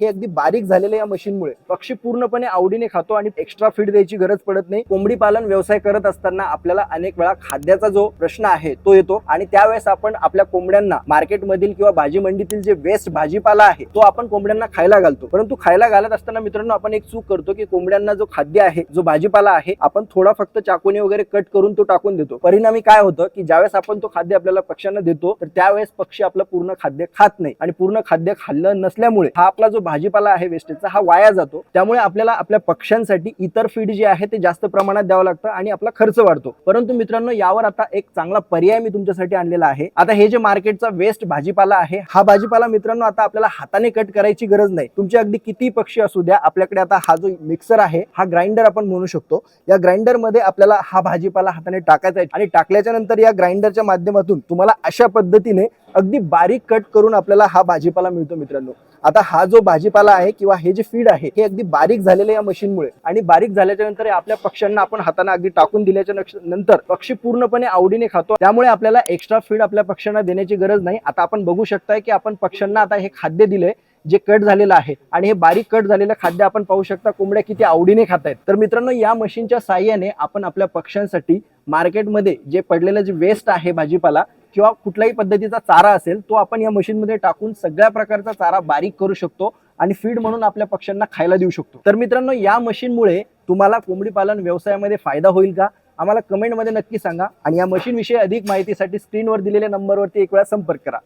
हे अगदी बारीक झालेल्या या मशीनमुळे. पक्षी पूर्णपणे आवडीने खातो आणि एक्स्ट्रा फीड द्यायची गरज पडत नाही. कोंबडी पालन व्यवसाय करत असताना आपल्याला अनेक वेळा खाद्याचा जो प्रश्न आहे तो येतो आणि त्यावेळेस आपण आपल्या कोंबड्यांना मार्केटमधील किंवा भाजी मंडीतील जे वेस्ट भाजीपाला आहे तो आपण कोंबड्यांना खायला घालतो. परंतु खायला घालत असताना मित्रांनो आपण एक चूक करतो की कोंबड्यांना जो खाद्य आहे जो भाजीपाला आहे आपण थोडा फक्त चाकूने वगैरे कट करून तो टाकून देतो. परिणामी काय होतं की ज्यावेळेस आपण तो खाद्य आपल्याला पक्ष्यांना देतो तर त्यावेळेस पक्षी आपलं पूर्ण खाद्य खात नाही. आणि पूर्ण खाद्य खाल्लं नसल्यामुळे हा आपला जो भाजीपाला आहे वेस्टेजचा हा वाया जातो. त्यामुळे आपल्याला आपल्या पक्ष्यांसाठी इतर फीड जे आहे ते जास्त प्रमाणात द्यावं लागतं आणि आपला खर्च वाढतो. परंतु मित्रांनो यावर आता एक चांगला पर्याय मी तुमच्यासाठी आणलेला आहे. आता हे जे मार्केटचा वेस्ट भाजीपाला आहे हा भाजीपाला मित्रांनो आता आपल्याला हाताने कट करायची गरज नाही. तुमचे अगदी किती पक्षी असू द्या आपल्याकडे आता हा जो मिक्सर आहे हा ग्राइंडर आपण म्हणू शकतो. या ग्राइंडरमध्ये आपल्याला हा भाजीपाला हाताने टाकायचा आहे आणि टाकल्याच्या नंतर या ग्राइंडरच्या माध्यमातून तुम्हाला अशा पद्धतीने अगदी बारीक कट करून आपल्याला हा भाजीपाला मिळतो मित्रांनो. आता हा जो भाजीपाला आहे किंवा हे जे फीड आहे हे अगदी बारीक झालेलं या मशीनमुळे. आणि बारीक झाल्याच्यानंतर हे आपल्या पक्ष्यांना आपण हाताने अगदी टाकून दिल्याच्या नक्ष- नंतर पक्षी पूर्णपणे आवडीने खातो. त्यामुळे आपल्याला एक्स्ट्रा फीड आपल्या पक्ष्यांना देण्याची गरज नाही. आता आपण बघू शकताय की आपण पक्ष्यांना आता हे खाद्य दिले जे कट झालेलं आहे. आणि हे बारीक कट झालेलं खाद्य आपण पाहू शकता कोंबड्या किती आवडीने खात आहेत तर मित्रांनो या मशीनच्या साह्याने आपण आपल्या पक्ष्यांसाठी मार्केटमध्ये जे पडलेलं जे वेस्ट आहे भाजीपाला किंवा कुठल्याही पद्धतीचा चारा असेल तो आपण या मशीनमध्ये टाकून सगळ्या प्रकारचा चारा बारीक करू शकतो. आणि फीड म्हणून आपल्या पक्ष्यांना खायला देऊ शकतो. तर मित्रांनो या मशीनमुळे तुम्हाला कोंबडी पालन व्यवसायामध्ये फायदा होईल का? आम्हाला कमेंटमध्ये नक्की सांगा. आणि या मशीनविषयी अधिक माहितीसाठी स्क्रीनवर दिलेल्या नंबरवरती एक वेळा संपर्क करा.